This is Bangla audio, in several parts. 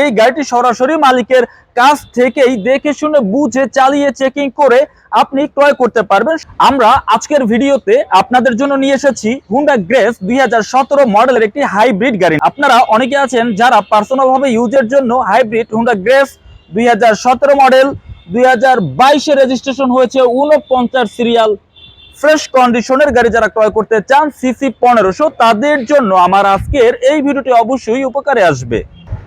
এই গাড়িটি সরাসরি মালিকের কাছ থেকেই দেখে শুনে বুঝে চালিয়ে চেকিং করে আপনি ক্রয় করতে পারবেন। আমরা আজকের ভিডিওতে আপনাদের জন্য নিয়ে এসেছি হুন্ডা গ্রেস দুই মডেলের একটি হাইব্রিড গাড়ি। আপনারা অনেকে আছেন যারা পার্সোনাল ভাবে ইউজের জন্য হাইব্রিড হুন্ডা গ্রেস দুই হাজার সতেরো মডেল, দুই রেজিস্ট্রেশন হয়েছে উনপঞ্চাশ সিরিয়াল ফ্রেশ কন্ডিশনের গাড়ি যারা ক্রয় করতে চান সিসি পনেরোশো, তাদের জন্য আমার আজকের এই ভিডিওটি অবশ্যই উপকারে আসবে।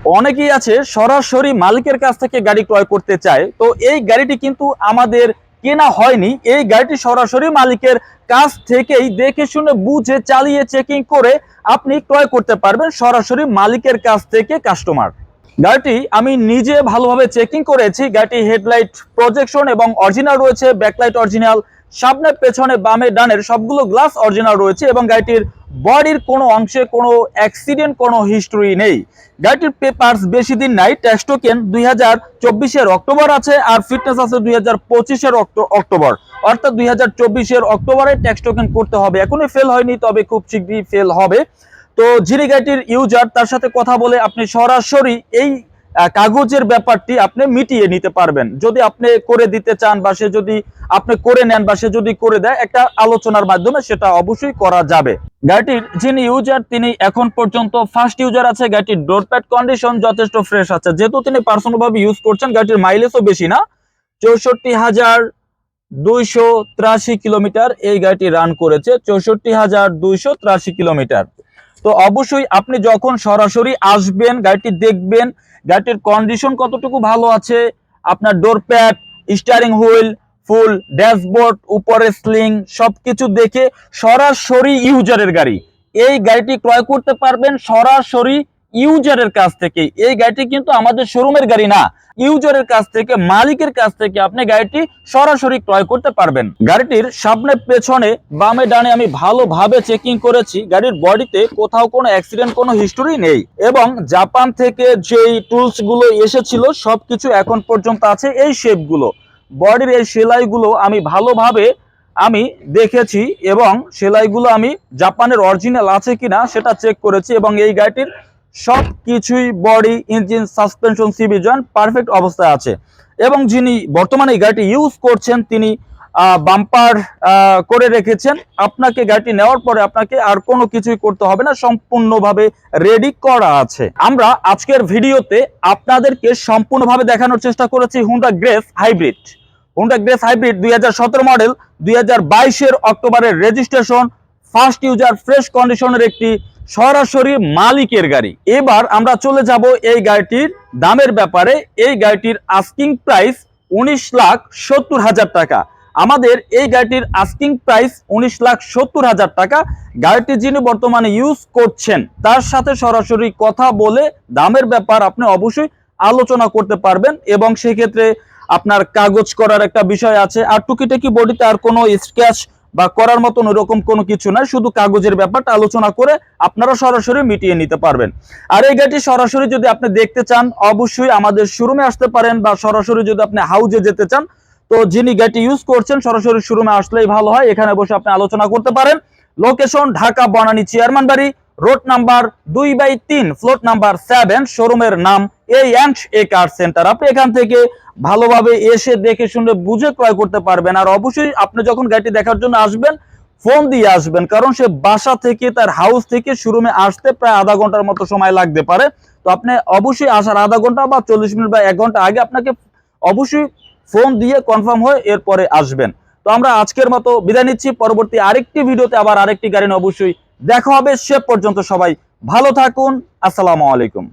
অনেকেই আছে সরাসরি মালিকের কাছ থেকে গাড়ি ক্রয় করতে চায়। তো এই গাড়িটি কিন্তু আমাদের কেনা হয়নি। এই গাড়িটি সরাসরি মালিকের কাছ থেকেই দেখে শুনে বুঝে চালিয়ে চেকিং করে আপনি ক্রয় করতে পারবেন সরাসরি মালিকের কাছ থেকে কাস্টমার গাড়িটি আমি নিজে ভালোভাবে চেকিং করেছি। গাড়িটি হেডলাইট প্রজেকশন এবং অরিজিনাল রয়েছে ব্যাকলাইট অরিজিনাল সামনে, পেছনে, বামে, ডানের সবগুলো গ্লাস অরিজিনাল রয়েছে এবং গাড়িটির বডির কোনো অংশে কোনো অ্যাক্সিডেন্ট কোনো হিস্ট্রি নেই। গাড়িটির পেপার্স বেশি দিন নাই। টোকেন দুই হাজার চব্বিশের অক্টোবর আছে আর ফিটনেস আছে দুই হাজার পঁচিশের অক্টোবর। অর্থাৎ দুই হাজার চব্বিশের অক্টোবরে ট্যাক্স টোকেন করতে হবে। এখনই ফেল হয়নি, তবে খুব শীঘ্রই ফেল হবে। তো যিনি গাড়িটির ইউজার তার সাথে কথা বলে আপনি সরাসরি এই কাগজের ব্যাপারটি আপনি মিটিয়ে নিতে পারবেন। যদি আপনি করে দিতে চান বা সে যদি আপনি করে নেন বা সে যদি করে দেয়, একটা আলোচনার মাধ্যমে সেটা অবশ্যই করা যাবে। গাড়িটির যিনি ইউজার তিনি এখন পর্যন্ত ফার্স্ট ইউজার আছে। গাড়িটির ডোরপ্যাড কন্ডিশন যথেষ্ট ফ্রেশ আছে। যেহেতু তিনি পার্সোনাল ভাবে ইউজ করছেন, গাড়িটির মাইলেজও বেশি না। চৌষট্টি হাজার দুইশো কিলোমিটার এই গাড়িটি রান করেছে। চৌষট্টি হাজার দুইশো কিলোমিটার। তো অবশ্যই আপনি যখন সরাসরি আসবেন, গাড়িটি দেখবেন, গাড়িটির কন্ডিশন কতটুকু ভালো আছে, আপনার door pad steering wheel full dashboard উপরে স্লিং সবকিছু দেখে সরাসরি ইউজারের গাড়ি। এই গাড়িটি ক্রয় করতে পারবেন সরাসরি ইউজারের কাছ থেকে, এই গাড়িটি কিন্তু আমাদের শোরুমের গাড়ি না। ইউজারের কাছ থেকে, মালিকের কাছ থেকে আপনি গাড়িটি সরাসরি ক্রয় করতে পারবেন। গাড়িটির সামনে পেছনে, বামে ডানে আমি ভালোভাবে চেকিং করেছি, গাড়ির বডিতে কোথাও কোনো অ্যাক্সিডেন্ট কোনো হিস্টোরি নেই এবং জাপান থেকে যেই টুলসগুলো এসেছিল, সবকিছু এখন পর্যন্ত আছে এই শেপগুলো বডির এই সেলাইগুলো আমি ভালোভাবে আমি দেখেছি এবং সেলাইগুলো আমি জাপানের অরিজিনাল আছে কিনা সেটা চেক করেছি এবং এই গাড়িটির সব কিছুই body engine suspension CB joint perfect অবস্থায় আছে। এবং যিনি বর্তমানে গাড়িটি ইউজ করছেন, তিনি বাম্পার করে রেখেছেন। আপনাকে গাড়িটি নেওয়ার পরে আপনাকে আর কোনো কিছুই করতে হবে না, সম্পূর্ণভাবে রেডি করা আছে। আমরা আজকের ভিডিওতে আপনাদেরকে সম্পূর্ণভাবে দেখানোর চেষ্টা করেছি Honda Grace hybrid Honda Grace hybrid দুই হাজার সতেরো মডেল দুই এর অক্টোবরের রেজিস্ট্রেশন ফার্স্ট ইউজার ফ্রেশ কন্ডিশনের একটি সরাসরি মালিকের গাড়ি। এবার আমরা চলে যাব এই গাড়িটির দামের ব্যাপারে। এই গাড়িটির আস্কিং প্রাইস উনিশ লাখ সত্তর হাজার টাকা। আমাদের এই গাড়িটির আস্কিং প্রাইস উনিশ লাখ সত্তর হাজার টাকা। গাড়িটি যিনি বর্তমানে ইউজ করছেন, তার সাথে সরাসরি কথা বলে দামের ব্যাপার আপনি অবশ্যই আলোচনা করতে পারবেন এবং সেক্ষেত্রে আপনার কাগজ করার একটা বিষয় আছে। আর টুকিটাকি বডিতে আর কোনো স্ক্র্যাচ বা করার মতন ওরকম কোনো কিছু নাই, শুধু কাগজের ব্যাপারটা আলোচনা করে আপনারা সরাসরি মিটিয়ে নিতে পারবেন। আর এই গাড়িটি সরাসরি যদি আপনি দেখতে চান, অবশ্যই আমাদের শোরুমে আসতে পারেন বা সরাসরি যদি আপনি হাউজে যেতে চান, তো যিনি গাড়িটি ইউজ করছেন, সরাসরি শোরুমে আসলেই ভালো হয়। এখানে বসে আপনি আলোচনা করতে পারেন। লোকেশন ঢাকা বনানী চেয়ারম্যান বাড়ি রোড নাম্বার দুই বাই তিন ফ্লোট নাম্বার সেভেন শোরুমের নাম এই অ্যান্ড এ কার সেন্টার আপনি এখান থেকে ভালোভাবে এসে দেখে শুনে বুঝে ক্রয় করতে পারবেন। আর অবশ্যই আপনি যখন গাড়িটি দেখার জন্য আসবেন ফোন দিয়ে আসবেন, কারণ সে বাসা থেকে, তার হাউস থেকে শোরুমে আসতে প্রায় আধা ঘণ্টার মতো সময় লাগতে পারে। তো আপনি অবশ্যই আসার আধা ঘণ্টা বা চল্লিশ মিনিট বা এক ঘণ্টা আগে আপনাকে অবশ্যই ফোন দিয়ে কনফার্ম হয়ে এরপরে আসবেন। তো আমরা আজকের মতো বিদায় নিচ্ছি। পরবর্তী আরেকটি ভিডিওতে আবার আরেকটি গাড়ি অবশ্যই দেখা হবে। সে পর্যন্ত সবাই ভালো থাকুন। আসসালামু আলাইকুম।